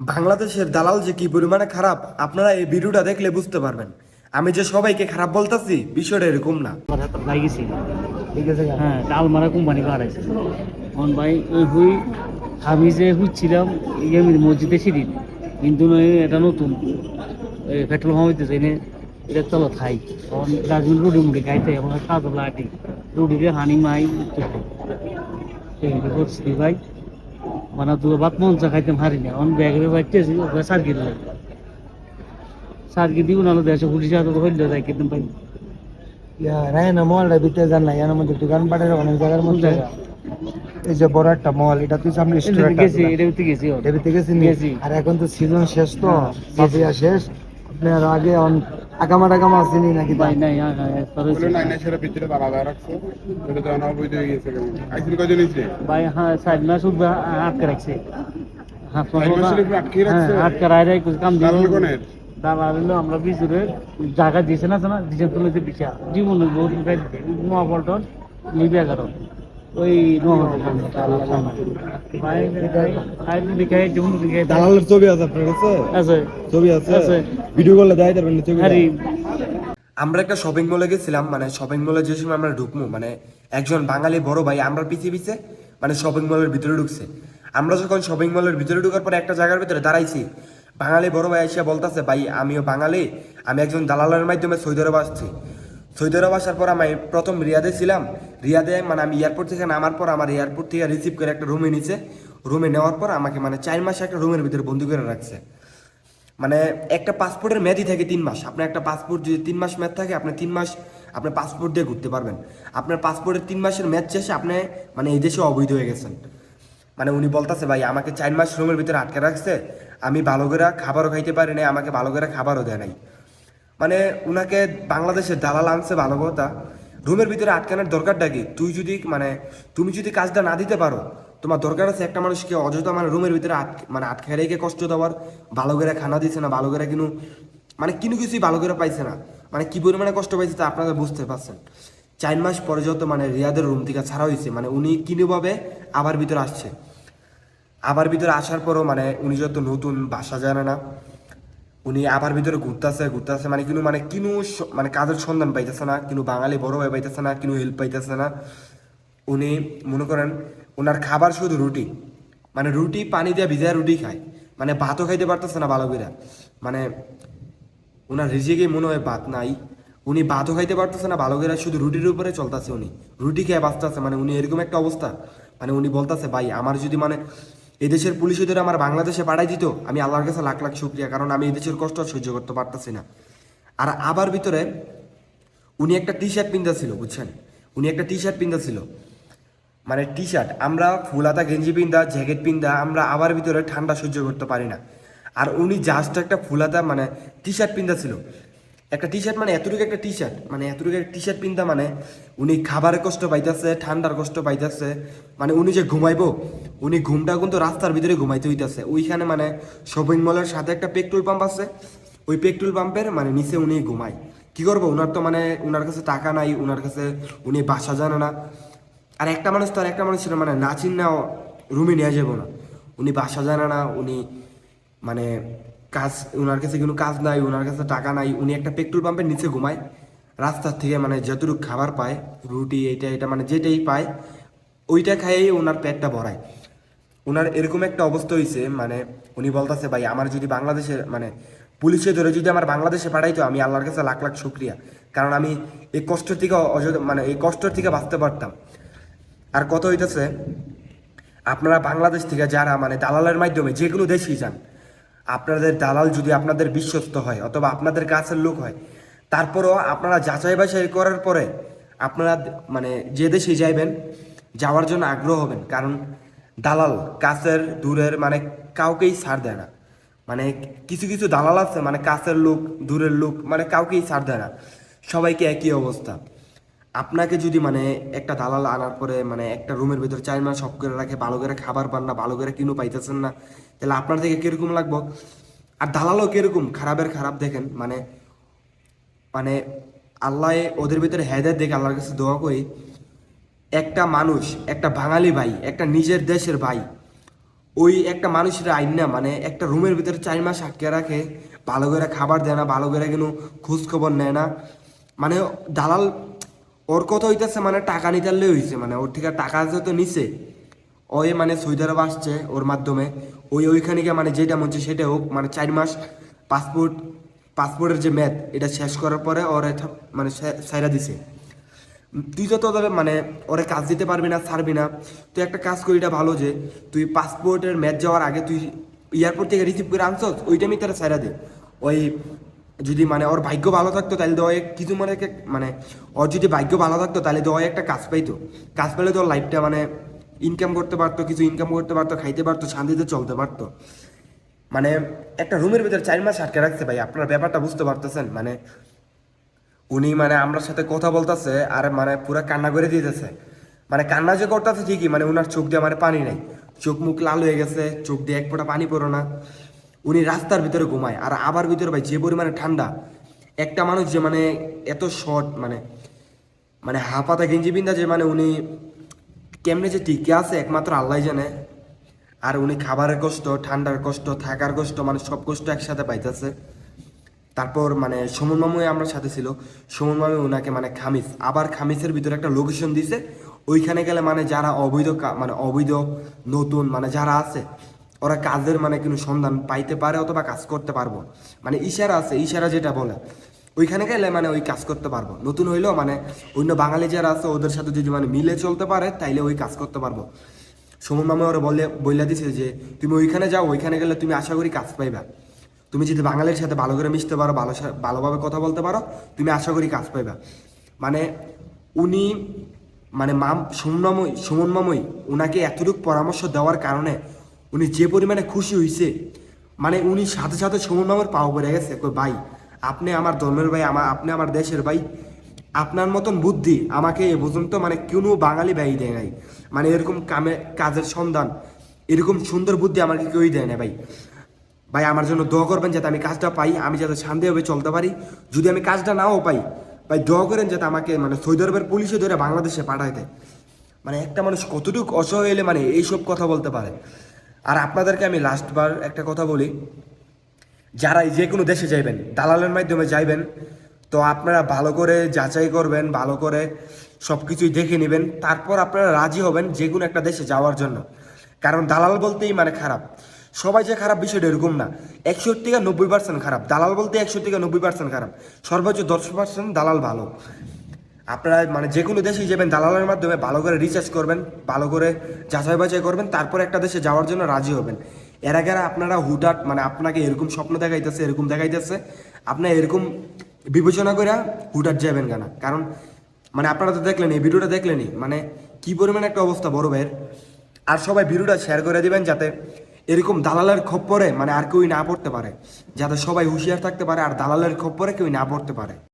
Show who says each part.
Speaker 1: বাংলাদেশের দালাল যে কি পরিমাণে খারাপ আপনারা এই ভিডিওটা দেখলে বুঝতে পারবেন। আমি যে সবাইকে খারাপ বলতাছি বিষয়টা এরকম না।
Speaker 2: লাগিয়েছি
Speaker 1: ঠিক আছে
Speaker 2: হ্যাঁ আলমারা কোম্পানি বাড়াইছে অন ভাই হুই আমি যে হুইছিলাম ইয়ে মসজিদে সিঁড়ি কিন্তু নয় এটা নতুন। এই পেট্রোল পাম্প হইতেছে এনে এটা চলো খাই। তখন ডাস্টবিন রুটি মুড়ি খাইতে এখন কাজ লাটি রুটিকে হানি মাই করছি ভাই। মানে দুটো ভাত মন চা খাইতাম হারি না। অন ব্যাগের বাইতেছি ওকে সার্কিট লাগে সার্কিট দিব নাহলে দেশে পুলিশ হাতে হইলে যায় কিন্তু ভাই
Speaker 3: রায়না মলটা ভিতরে জান না এর মধ্যে দোকান পাটের অনেক জায়গার মধ্যে। এই যে বড় একটা মল এটা তুই সামনে স্টোর
Speaker 2: গেছি এটা গেছি।
Speaker 3: এটা গেছি?
Speaker 2: গেছি।
Speaker 3: আর এখন তো সিজন শেষ তো
Speaker 2: হ্যাঁ,
Speaker 3: শেষ। আপনার আগে অন আগামা টাকামা আসেনি নাকি
Speaker 2: ভাই নাই হ্যাঁ হ্যাঁ তোর হয়েছে।
Speaker 4: বলে নাই না সেটা ভিতরে আলাদা রাখছো। এটা তো অনবৈধ হয়ে গেছে আইসিল কজন হয়েছে?
Speaker 2: ভাই হ্যাঁ সাইড মাস উঠবে আটকে রাখছে।
Speaker 4: আটকে রাখছে?
Speaker 2: হ্যাঁ, আটকে রায় রায় কিছু কাম দিয়ে
Speaker 4: দালাল
Speaker 2: হলো আমরা বিজুরে জায়গা দিয়েছে না না দিয়েছে তুলেছে বিছা জীবন গাই দিতে ওই
Speaker 1: দালালের ছবি আছে আপনার কাছে?
Speaker 2: আছে।
Speaker 1: ছবি আছে?
Speaker 2: আছে।
Speaker 1: ভিডিও করলে ছবি আমরা একটা শপিং মলে গেছিলাম মানে শপিং মলে যে সময় আমরা ঢুকবো মানে একজন বাঙালি বড় ভাই আমরা পিছিয়ে পিছিয়ে মানে শপিং মলের ভিতরে ঢুকছে। আমরা যখন শপিং মলের ভিতরে ঢুকার পরে একটা জায়গার ভিতরে দাঁড়াইছি বাঙালি বড় ভাই এসে বলতেছে ভাই আমিও বাঙালি আমি একজন দালালের মাধ্যমে সৌদি আরব আসছি। সৌদি আরব আসার পর আমি প্রথম রিয়াদে ছিলাম। রিয়াদে মানে আমি এয়ারপোর্ট থেকে নামার পর আমার এয়ারপোর্ট থেকে রিসিভ করে একটা রুমে নিছে। রুমে নেওয়ার পর আমাকে মানে চার মাস একটা রুমের ভিতরে বন্দি করে রাখছে। মানে একটা পাসপোর্টের মেয়াদই থাকে তিন মাস। আপনার একটা পাসপোর্ট যদি তিন মাস মেয়াদ থাকে, আপনি তিন মাস আপনার পাসপোর্ট দিয়ে ঘুরতে পারবেন। আপনার পাসপোর্টের তিন মাসের মেয়াদ শেষে আপনি মানে এই দেশে অবৈধ হয়ে গেছেন। মানে উনি বলতেছে, ভাই, আমাকে চার মাস রুমের ভিতরে আটকে রাখছে। আমি ভালো করে খাবারও খাইতে পারি নাই, আমাকে ভালো করে খাবারও দেয় নাই। মানে উনাকে বাংলাদেশের দালাল আনছে ভালো কথা। রুমের ভিতরে আটকানোর দরকারটা কি? তুই যদি মানে তুমি যদি কাজটা না দিতে পারো, তোমার দরকার আছে একটা মানুষকে অযথা মানে রুমের ভিতরে আট মানে আটকে রেখে কষ্ট দেওয়ার, ভালো করে খানা দিছে না, ভালো করে কিনু মানে কিনু কিছুই ভালো করে পাইছে না। মানে কি পরিমাণে কষ্ট পাইছে তা আপনারা বুঝতে পারছেন। চার মাস পরে যত মানে রিয়াদের রুম থেকে ছাড়া হয়েছে মানে উনি কিনুভাবে আবার ভিতরে আসছে। আবার ভিতরে আসার পরও মানে উনি যত নতুন, বাসা জানে না। উনি আবার ভিতরে ঘুরতেছে ঘুরতেছে মানে কিনু মানে কিনু মানে কাজের সন্ধান পাইতেছে না কিন্তু বাঙালি বড় ভাই পাইতেছে না, কিনু হেল্প পাইতেছে না। উনি, মনে করেন ওনার খাবার শুধু রুটি মানে রুটি, পানি দিয়ে ভিজায় রুটি খায় মানে ভাতও খাইতে পারতেছে না ভালো করে মানে ওনার রিজিকে মনে হয় ভাত নাই, উনি ভাতও খাইতে পারতেছে না, ভালো করে শুধু রুটির উপরে চলতেছে উনি। রুটি খেয়ে বাঁচতেছে মানে উনি এরকম একটা অবস্থা মানে উনি বলতেছে, ভাই, আমার যদি মানে এদেশের পুলিশ ধরে আমার বাংলাদেশে পাঠাই দিত, আমি আল্লাহর কাছে লাখ লাখ শুক্রিয়া, কারণ আমি এদেশের কষ্ট সহ্য করতে পারতেছি না। আর আবার ভিতরে উনি একটা টি শার্ট পিন্ধা ছিল, বুঝছেন? উনি একটা টি শার্ট পিন্ধা ছিল। মানে টি শার্ট আমরা ফুলাতা গেঞ্জি পিন্ধা, জ্যাকেট পিন্ধা, আমরা আবার ভিতরে ঠান্ডা সহ্য করতে পারি না। আর উনি জাস্ট একটা ফুলাতা মানে টি শার্ট পিন্ধা ছিল। একটা টি শার্ট মানে এতটুকু একটা টি শার্ট মানে এতটুকু একটা টি শার্ট পিন্ধা মানে উনি খাবারের কষ্ট পাইতেছে, ঠান্ডার কষ্ট পাইতেছে মানে উনি যে ঘুমাইবো, উনি ঘুমটা কিন্তু রাস্তার ভিতরে ঘুমাইতে হইতেছে। ওইখানে মানে শপিং মলের সাথে একটা পেট্রোল পাম্প আছে। ওই পেট্রোল পাম্পের মানে নিচে উনি ঘুমায়। কি করব? উনার তো মানে উনার কাছে টাকা নাই, উনার কাছে উনি বাসা জানে না। আর একটা মানুষ তো আর একটা মানুষের মানে না চিন্নাও রুমে নিয়ে যাব না। উনি বাসা জানে না, উনি মানে কাজ ওনার কাছে কোনো কাজ নাই ওনার কাছে টাকা নাই, উনি একটা পেট্রোল পাম্পের নিচে ঘুমায়। রাস্তার থেকে মানে যতটুকু খাবার পায়, রুটি এটা এটা মানে যেটাই পায়, ওইটা খাইয়েই ওনার পেটটা ভরায়। ওনার এরকম একটা অবস্থা হয়েছে মানে উনি বলতেছে, ভাই, আমার যদি বাংলাদেশের মানে পুলিশে ধরে যদি আমার বাংলাদেশে পাঠাইতো, আমি আল্লাহর কাছে লাখ লাখ শুক্রিয়া। কারণ আমি এই কষ্ট থেকে মানে এই কষ্টের থেকে বাঁচতে পারতাম। আর কত হইতেছে, আপনারা বাংলাদেশ থেকে যারা মানে দালালের মাধ্যমে যে কোনো দেশেই যান আপনাদের দালাল যদি আপনাদের বিশ্বস্ত হয় অথবা আপনাদের কাছের লোক হয়, তারপরও আপনারা যাচাই বাছাই করার পরে আপনারা মানে যে দেশে যাইবেন, যাওয়ার জন্য আগ্রহ হবেন। কারণ দালাল কাছের দূরের মানে কাউকেই ছাড় দেয় না। মানে কিছু কিছু দালাল আছে মানে কাছের লোক, দূরের লোক মানে কাউকেই ছাড় দেয় না। সবাইকে একই অবস্থা। আপনাকে যদি মানে একটা দালাল আনার পরে মানে একটা রুমের ভিতরে চার মাস সব করে রাখে, ভালো করে খাবার পান না, ভালো করে কিনো পাইতেছেন না, তাহলে আপনার থেকে কীরকম লাগবো? আর দালালও কীরকম? খারাপের খারাপ দেখেন মানে মানে আল্লাহ ওদের ভিতরে হেদায়ত দেখে আল্লাহর কাছে দোয়া করি, একটা মানুষ, একটা বাঙালি ভাই, একটা নিজের দেশের ভাই, ওই একটা মানুষের আইন না মানে একটা রুমের ভিতরে চার মাস আটকে রাখে, ভালো করে খাবার দেয় না, ভালো করে কোনো খোঁজ খবর নেয় না মানে দালাল ওর কথা হইতেছে মানে টাকা নিতে পারলে হইছে মানে ওর থেকে টাকা যেহেতু নিছে ওই মানে সৌদি আসছে ওর মাধ্যমে, ওই ওইখানে গিয়ে মানে যেটা মন চায় সেটা হোক মানে চার মাস পাসপোর্ট পাসপোর্টের যে ম্যাথ এটা শেষ করার পরে ওর মানে সাইরা দিছে। তুই যত তবে মানে ওরে কাজ দিতে পারবি না, ছাড়বি না, তুই একটা কাজ করি, এটা ভালো যে, তুই পাসপোর্টের ম্যাচ যাওয়ার আগে তুই এয়ারপোর্ট থেকে রিসিভ করে আনছস ওই টাইমে তারা ছাইরা দে। ওই যদি মানে ওর ভাগ্য ভালো থাকতো, তাহলে দেওয়া কিছু মানে মানে ওর যদি ভাগ্য ভালো থাকতো, তাহলে দেওয়া একটা কাজ পাইতো। কাজ পেলে তোর লাইফটা মানে ইনকাম করতে পারতো, কিছু ইনকাম করতে পারতো, খাইতে পারতো, শান্তিতে চলতে পারতো। মানে একটা রুমের ভিতরে চার মাস আটকে রাখছে ভাই, আপনার ব্যাপারটা বুঝতে পারতেছেন? মানে উনি মানে আমার সাথে কথা বলতেছে, আর মানে পুরো কান্না করে দিতেছে। মানে কান্না যে করতেছে ঠিকই মানে উনার চোখ দিয়ে মানে পানি নাই। চোখ মুখ লাল হয়ে গেছে, চোখ দিয়ে এক ফোঁটা পানি পড়ো না। উনি রাস্তার ভিতরে ঘুমায়। আর আবার ভিতরে ভাই, যে পরিমাণে ঠান্ডা, একটা মানুষ যে মানে এত শর্ট মানে মানে হাফাতা গেঞ্জি বিন্দা যে মানে উনি কেমনে যে টিকে আছে, একমাত্র আল্লাহ জানে। আর উনি খাবারের কষ্ট, ঠান্ডার কষ্ট, থাকার কষ্ট মানে সব কষ্ট একসাথে পাইতেছে। তারপর মানে সুমন মামু আমার সাথে ছিল। সুমন মামু ওনাকে মানে খামিস আবার খামিসের ভিতরে একটা লোকেশন দিছে। ওইখানে গেলে মানে যারা অবৈধ মানে অবৈধ, নতুন মানে যারা আছে ওরা কাজের মানে কোনো সন্ধান পাইতে পারে অথবা কাজ করতে পারব। মানে ইশারা আছে, ইশারা যেটা বলে, ওইখানে গেলে মানে ওই কাজ করতে পারব। নতুন হইলেও মানে অন্য বাঙালি যারা আছে, ওদের সাথে যদি মানে মিলে চলতে পারে, তাইলে ওই কাজ করতে পারব। সুমন মামা ওরা বলে বইলা দিছে যে, তুমি ওইখানে যাও, ওইখানে গেলে তুমি আশা করি কাজ পাইবা। তুমি যদি বাঙালির সাথে ভালো করে মিশতে পারো, ভালো ভালোভাবে কথা বলতে পারো, তুমি আশা করি কাজ পাইবা। মানে উনি মানে মাম, সুমন সুমনময় সুমন মামই ওনাকে এতটুকু পরামর্শ দেওয়ার কারণে উনি যে পরিমাণে খুশি হয়েছে মানে উনি সাথে সাথে সুমন মামার পাও পড়ে গেছে। কই ভাই, আপনি আমার ধর্মের ভাই আমার আপনি আমার দেশের ভাই। আপনার মতন বুদ্ধি আমাকে এ পর্যন্ত মানে কোনো বাঙালি ভাই দেয় নাই। মানে এরকম কামে, কাজের সন্ধান, এরকম সুন্দর বুদ্ধি আমাকে কেউই দেয় না ভাই। ভাই, আমার জন্য দোয়া করবেন যাতে আমি কাজটা পাই, আমি যাতে শান্তিভাবে চলতে পারি। যদি আমি কাজটা নাও পাই, ভাই, দোয়া করেন যাতে আমাকে মানে সৌদি আরবের পুলিশে ধরে বাংলাদেশে দেয় মানে একটা মানুষ কতটুকু অসহায় হলে মানে এইসব কথা বলতে পারে। আর আপনাদেরকে আমি লাস্টবার একটা কথা বলি। যারা যে কোনো দেশে যাইবেন, দালালের মাধ্যমে যাইবেন, তো আপনারা ভালো করে যাচাই করবেন, ভালো করে সব কিছুই দেখে নেবেন, তারপর আপনারা রাজি হবেন যে কোনো একটা দেশে যাওয়ার জন্য। কারণ দালাল বলতেই মানে খারাপ। সবাই যে খারাপ বিষয়টা এরকম না। একশো থেকে নব্বই পার্সেন্ট খারাপ। দালাল বলতে একশো থেকে নব্বই পার্সেন্ট খারাপ। সর্বোচ্চ দশ পার্সেন্ট দালাল ভালো। আপনারা মানে যে কোনো দেশেই যাবেন, দালালের মাধ্যমে ভালো করে রিসার্চ করবেন, ভালো করে যাচাই বাছাই করবেন, তারপর একটা দেশে যাওয়ার জন্য রাজি হবেন। এর আগে আপনারা হুটাট মানে আপনাকে এরকম স্বপ্ন দেখাইতেছে, এরকম দেখাইতেছে আপনার এরকম বিবেচনা করে হুটাট যাবেন কেনা? কারণ মানে আপনারা তো দেখলেন, এই ভিডিওটা দেখলেনই। মানে কি পরিমাণ একটা অবস্থা বড় ভাইয়ের। আর সবাই ভিডিওটা শেয়ার করে দিবেন যাতে এরকম দালালের খপ্পরে মানে আর কেউই না পড়তে পারে, যাতে সবাই হুঁশিয়ার থাকতে পারে আর দালালের খপ্পরে কেউই না পড়তে পারে।